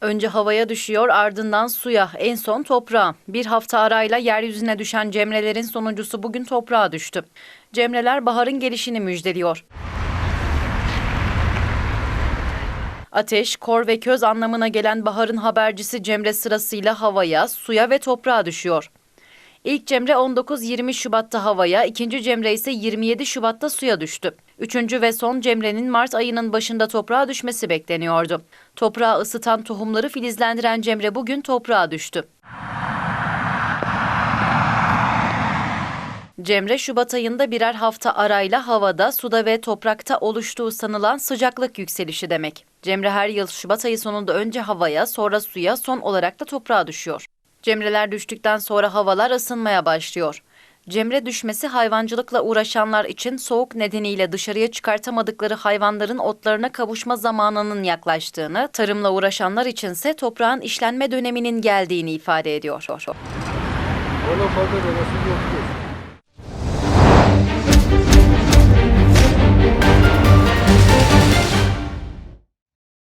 Önce havaya düşüyor ardından suya en son toprağa. Bir hafta arayla yeryüzüne düşen Cemrelerin sonuncusu bugün toprağa düştü. Cemreler baharın gelişini müjdeliyor. Ateş, kor ve köz anlamına gelen baharın habercisi Cemre sırasıyla havaya, suya ve toprağa düşüyor. İlk Cemre 19-20 Şubat'ta havaya, ikinci Cemre ise 27 Şubat'ta suya düştü. Üçüncü ve son Cemre'nin Mart ayının başında toprağa düşmesi bekleniyordu. Toprağı ısıtan tohumları filizlendiren Cemre bugün toprağa düştü. Cemre Şubat ayında birer hafta arayla havada, suda ve toprakta oluştuğu sanılan sıcaklık yükselişi demek. Cemre her yıl Şubat ayı sonunda önce havaya, sonra suya, son olarak da toprağa düşüyor. Cemreler düştükten sonra havalar ısınmaya başlıyor. Cemre düşmesi hayvancılıkla uğraşanlar için soğuk nedeniyle dışarıya çıkartamadıkları hayvanların otlarına kavuşma zamanının yaklaştığını, tarımla uğraşanlar içinse toprağın işlenme döneminin geldiğini ifade ediyor. Ona fazla.